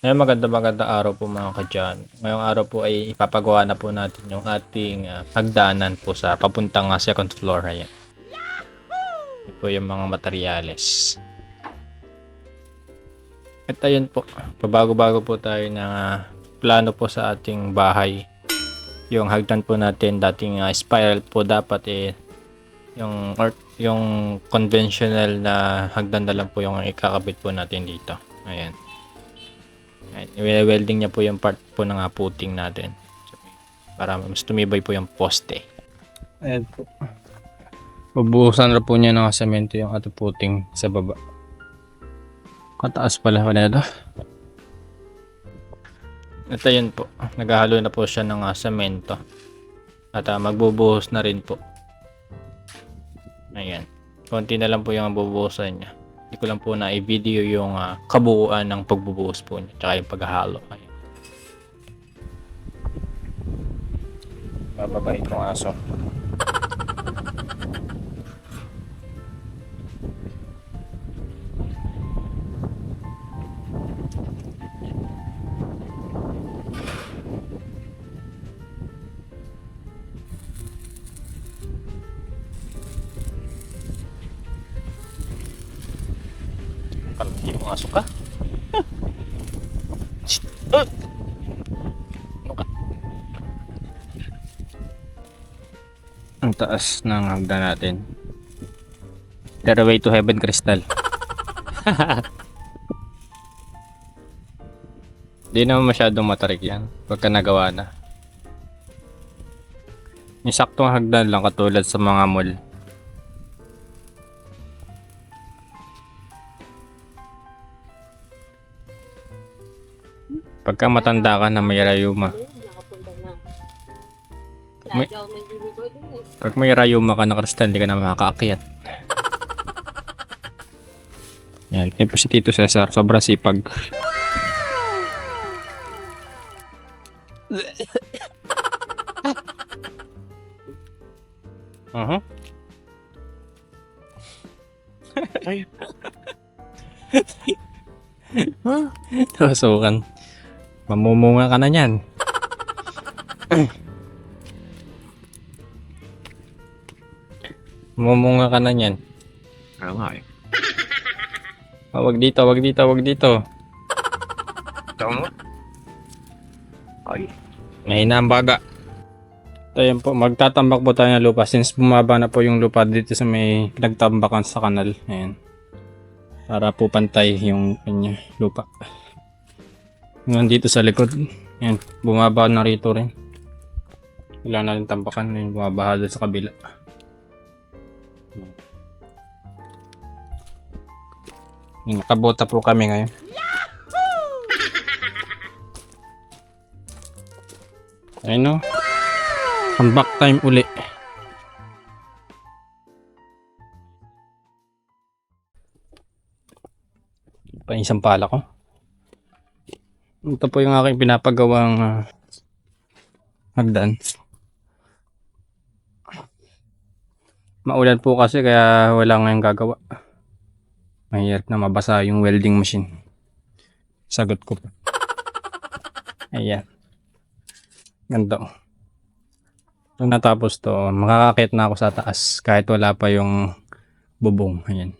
Ngayon maganda maganda araw po mga kadyan. Ngayong araw po ay ipapagawa na po natin yung ating ah, hagdanan po sa papuntang ah, second floor. Ayan. Ito po yung mga materyales. At ayun po, pabago-bago po tayo ng ah, plano po sa ating bahay. Yung hagdan po natin dating ah, spiral po dapat eh yung or, yung conventional na hagdan na lang po yung ikakabit po natin dito. Ayan. Ayan, welding niya po yung part po ng puting natin. Para mas tumibay po yung poste. Ayan po. Bubuhusan na po niya ng semento yung ato puting sa baba. Kataas pala wala ito. At ayun po, naghahalo na po siya ng ah, semento. At ah, magbubuhos na rin po. Ayan. Konti na lang po yung bubuhusan niya. Hindi ko lang po na i-video yung ah, kabuuan ng pagbubuhos po niya. Tsaka yung paghahalo. Ayan. Bababa itong aso. Parang hindi. Ah! Ano ka? Ang taas ng hagdan natin. Stairway to Heaven Crystal. Hindi naman masyadong matarik yan pagka nagawa na. Yung saktong hagdan lang katulad sa mga mall. Pagka matanda ka na may rayuma. Na. May-. Pag may rayuma ka na kristal, hindi ka na makakaakyat. Yan, yan po si Tito Cesar. Sobrang sipag. Aha. Ay. Tusukan. Mamumunga ka na niyan. Mamumunga ka na niyan. Kaya nga eh. Ah, wag dito, wag dito, wag dito. Tama. Ay. Mahina ang baga. Yun po, magtatambak po tayo ng lupa since bumaba na po yung lupa dito sa may nagtambakan sa kanal. Ayan. Para po pantay yung kanya lupa. Ngayon dito sa likod. Ayan, bumaba na rito rin. Wala na rin tambakan. Ayan, bumabaha doon sa kabila. Ayan, Nakabota po kami ngayon. Ayun no. Comeback time uli. Pa isang pala ko. Ito po yung aking pinapagawang ah, hagdan. Maulan po kasi kaya wala ngayong gagawa. Mahirap na mabasa yung welding machine. Sagot ko pa. Ayan. Ganda. oh. Nung natapos to, makakakit na ako sa taas kahit wala pa yung bubong. Ayan.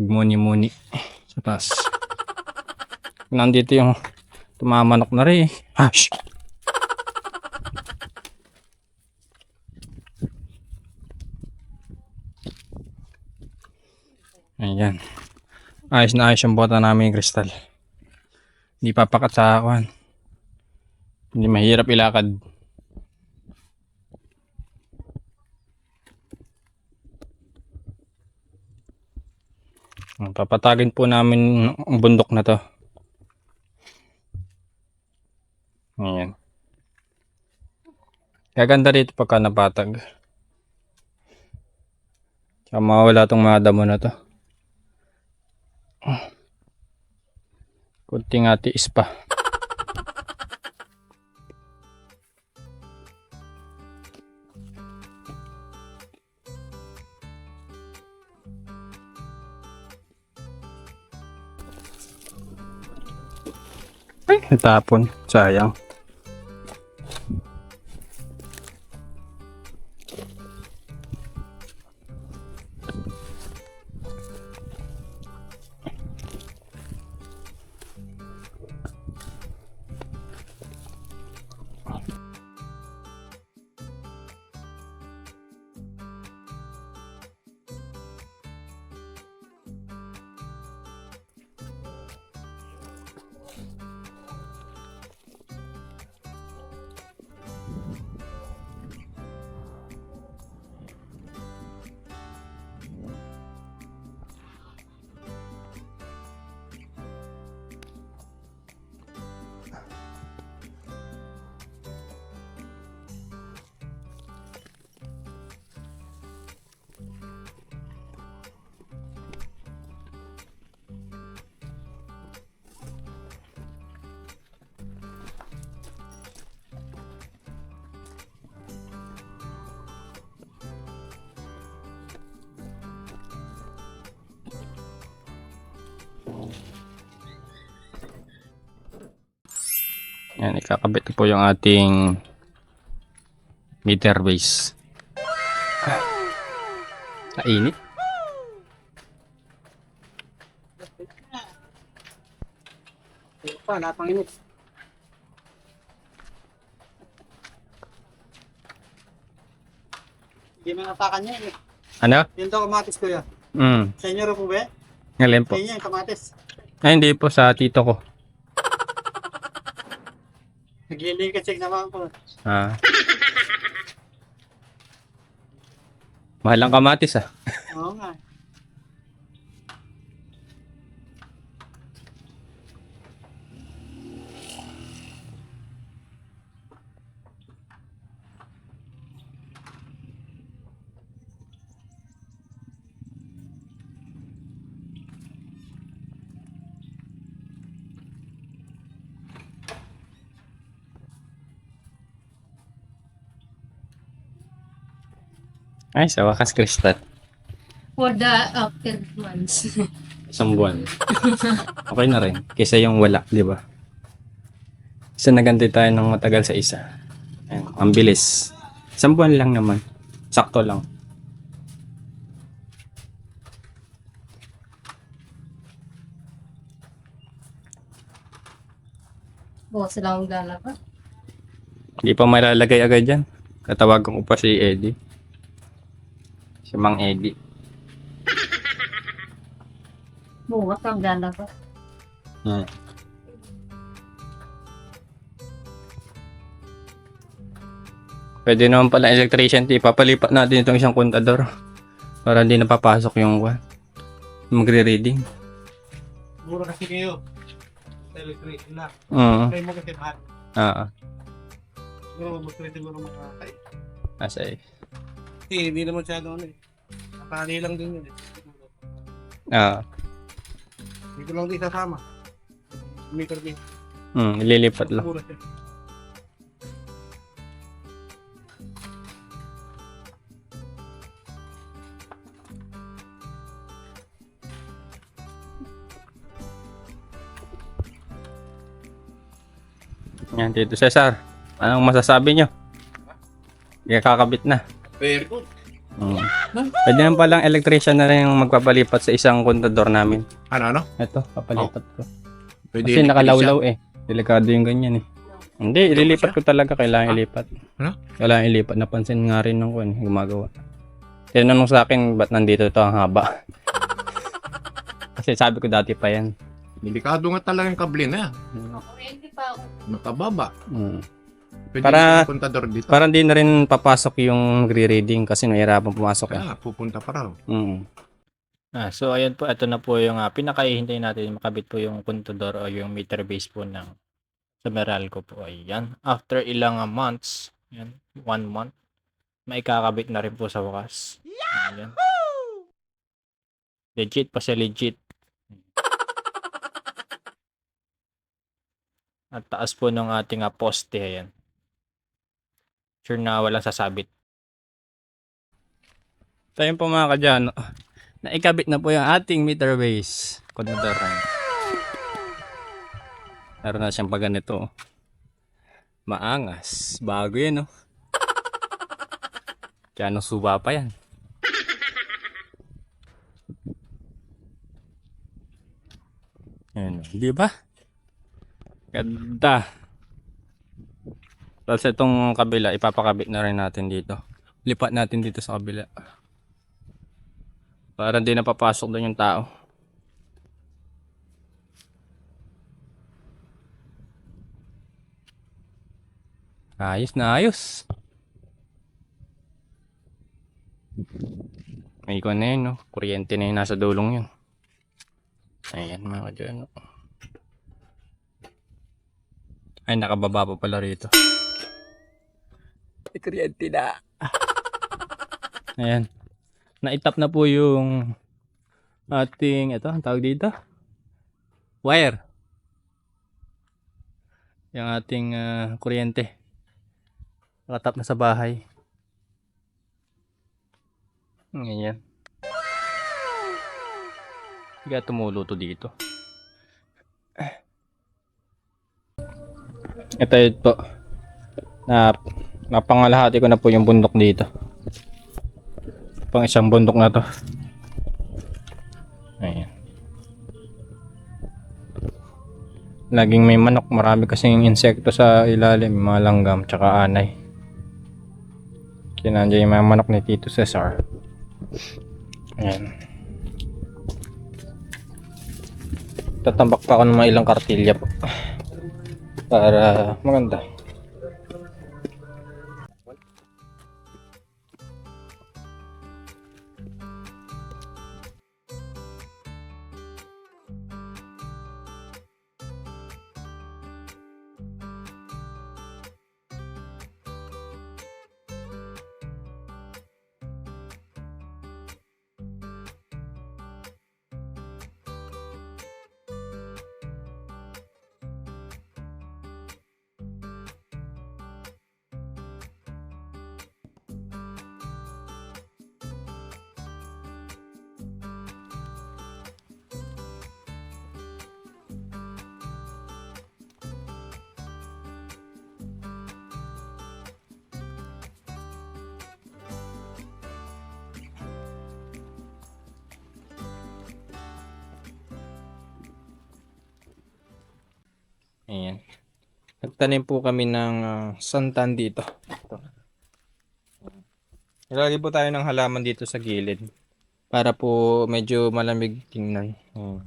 Muni-muni sa taas. Nandito yung tumamanok na rin. Hash! Ayan. Ayos na ayos yung bota namin yung kristal. Hindi papakat sa akuan. Hindi mahirap ilakad. Papatagin po namin ang bundok na to. Ayan. Gaganda rito pagka napatag. Tsaka mawala tong mga damo na to. Kunting atiis pa. Itapon. Sayang. Yan, ikakabit po yung ating meter base. Nainit. Pa, napanginit. Hindi mo natakan niya eh. Ano? Yun to kamatis ko yan. Mm, Sa inyo rin po ba? ngayon po. Sa inyo yung kamatis. Ay, hindi po sa tito ko. Naglilikat naman po. Ah. Mahal ang kamatis ah. Oo nga. Ay, sa wakas kristal. For the after months. Isang buwan. Okay na rin. Kaysa yung wala, di ba? Isa naganti tayo ng matagal sa isa. Ayan, ang bilis. Isang buwan lang naman. Sakto lang. Bukas sila akong lalabas. Hindi pa malalagay agad yan. Katawagan ko pa si Eddie. Si Mang Eddie. Bukas ang lalabas. Hmm. Pwede naman pala electrician tea. Papalipat natin itong isang kontador. Para hindi napapasok yung kwan. Magre-reading. Mura kasi kayo. Sa electric na. Oo. Kayo mo kasi mahal. Ah, Siguro mas siguro makakay. eh. Hindi, hindi naman siya ano eh. Nakali lang din yun eh. Ah, Hindi ko lang din sasama. Meter din. hmm, ililipat lang. Mura siya. Yan, Tito Cesar. Anong masasabi nyo? Hindi kakabit na. Very good. Hmm. Pwede naman palang electrician na rin yung magpapalipat sa isang kontador namin. Ano, ano? Ito, papalipat ko. Pwede Kasi nakalawlaw eh. Delikado yung ganyan eh. Hindi, ililipat ko talaga. Kailangan ilipat. Ano? Kailangan ilipat. Napansin nga rin nung kung gumagawa. Tinanong sa akin, ba't nandito to ang haba? Kasi sabi ko dati pa yan. Delikado nga talaga yung kable na yan. Kuryente pa ako. Makababa. Mm. Pwede Para- kontador dito. Parang di na rin papasok yung re-reading kasi nahirapan pumasok eh. Kaya, pupunta pa raw. Mm. Ah, so ayun po, ito na po yung uh, pinakahihintay natin makabit po yung kontador o yung meter base po ng sa Meralco po. Ayan. After ilang uh, months, yan, one month, may kakabit na rin po sa wakas. Ayan. Legit pa siya legit. At taas po ng ating uh, poste. Ayan. Sure na walang sasabit. So yun po mga kadyan, naikabit na po yung ating meter base. Kontador. Meron na siyang paganito. oh. Maangas. Bago yan, oh. Kaya nung suba pa yan. Ayan, oh. di ba? Ganda. Tapos itong kabila, ipapakabit na rin natin dito. Lipat natin dito sa kabila. Para hindi napapasok doon yung tao. Ayos na ayos. May ikon na yun, no? Kuryente na yun nasa dulong yun. Ayan mga kadyan. no? Ay, nakababa pa pala rito. Kuryente na. Ayan. Naitap na po yung ating, ito, ang tawag dito? Wire. Yung ating ah, kuryente. Nakatap na sa bahay. Ganyan. Hindi ka tumulo to dito. Ito yun po. Na, napangalahati ko na po yung bundok dito. Pang isang bundok na to. Ayan. Laging may manok. Marami kasing insekto sa ilalim. Mga langgam tsaka anay. Kinandya yung mga manok ni Tito Cesar. Ayan. Tatambak pa ako ng mga ilang kartilya po. Para maganda. Ayan. Nagtanim po kami ng ah, santan dito. Ito. Ilagay po tayo ng halaman dito sa gilid. Para po medyo malamig tingnan. Ayan.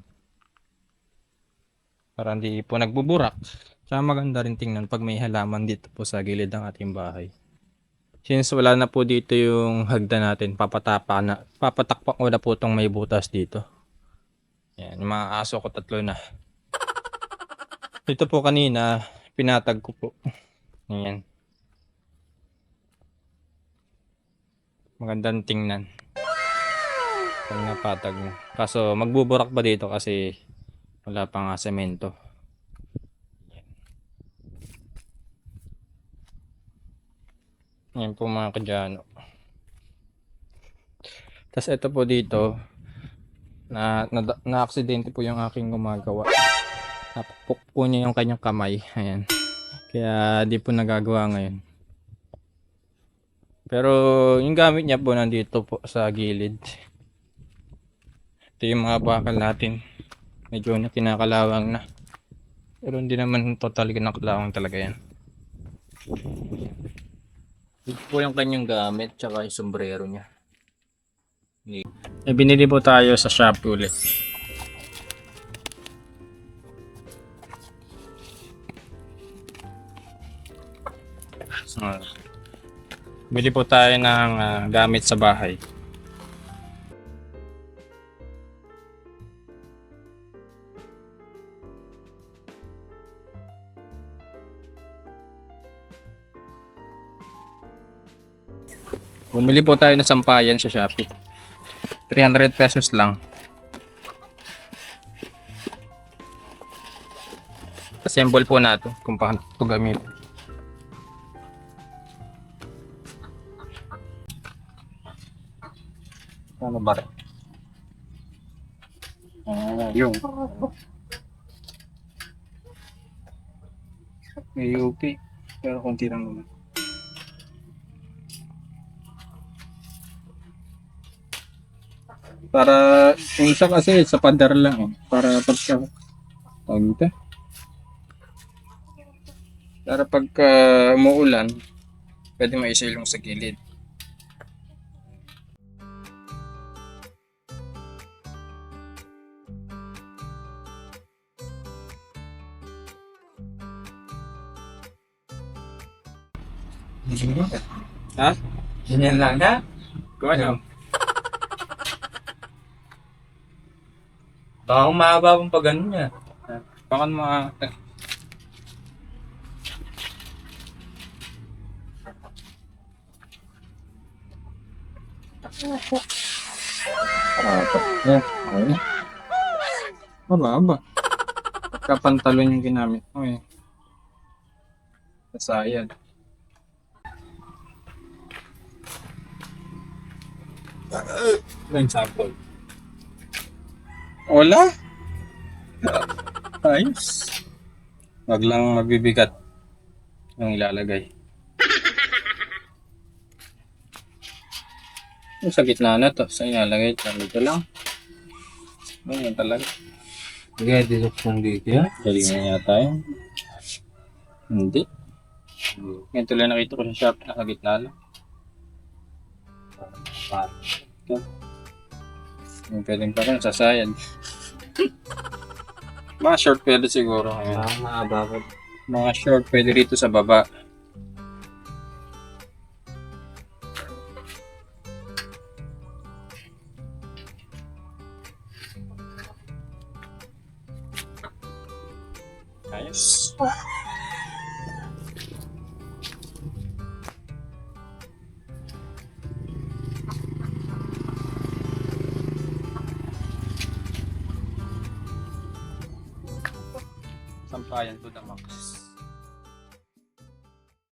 Para hindi po nagbuburak. Tsaka maganda rin tingnan pag may halaman dito po sa gilid ng ating bahay. Since wala na po dito yung hagda natin, papatapa na, papatakpak ko na po itong may butas dito. Yan, yung mga aso ko tatlo na. Ito po kanina, pinatag ko po. Ayan. Magandang tingnan. Pag napatag mo. Kaso magbuburak ba dito kasi wala pa nga semento. Yan po mga kadyano. Tapos ito po dito, na, na, na-aksidente po yung aking gumagawa. Napupok po niya yung kanyang kamay. Ayan. Kaya di po nagagawa ngayon. Pero yung gamit niya po nandito po sa gilid. Ito yung mga bakal natin. Medyo na kinakalawang na. Pero hindi naman total kinakalawang talaga yan. Ito po yung kanyang gamit tsaka yung sombrero niya. Eh, binili po tayo sa Shopee ulit. So, bili po tayo ng ah, gamit sa bahay. Bumili po tayo ng sampayan sa Shopee. 300 pesos lang. Assemble po natin kung paano ito gamitin. Ba rin? Yung. May UP. Pero konti lang naman. Para, yung isa kasi sa padar lang eh. Para pagka, tawag dito? Para pagka umuulan, pwede maisilong sa gilid. Ha? Ganyan lang na? Kung ano? Baka kung mahaba pang pag ganun niya. Baka mga... Apat. Yan. Okay. Aba, aba. Kapantalon yung ginamit mo eh. Nasayad. Sample? Wala. Ayos. Wag lang mabibigat yung ilalagay. Yung sa gitna na to, sa ilalagay, dito lang. Ganyan talaga. Kaya dito kung dito yan. Galing yata yun. Hindi. Ganito lang nakita ko sa shop, nasa gitna lang. Yung pwedeng pa rin, sasayad. Mga short pwede siguro ngayon. Ah, mahaba ko. Mga short pwede rito sa baba. Ayos. Sampayan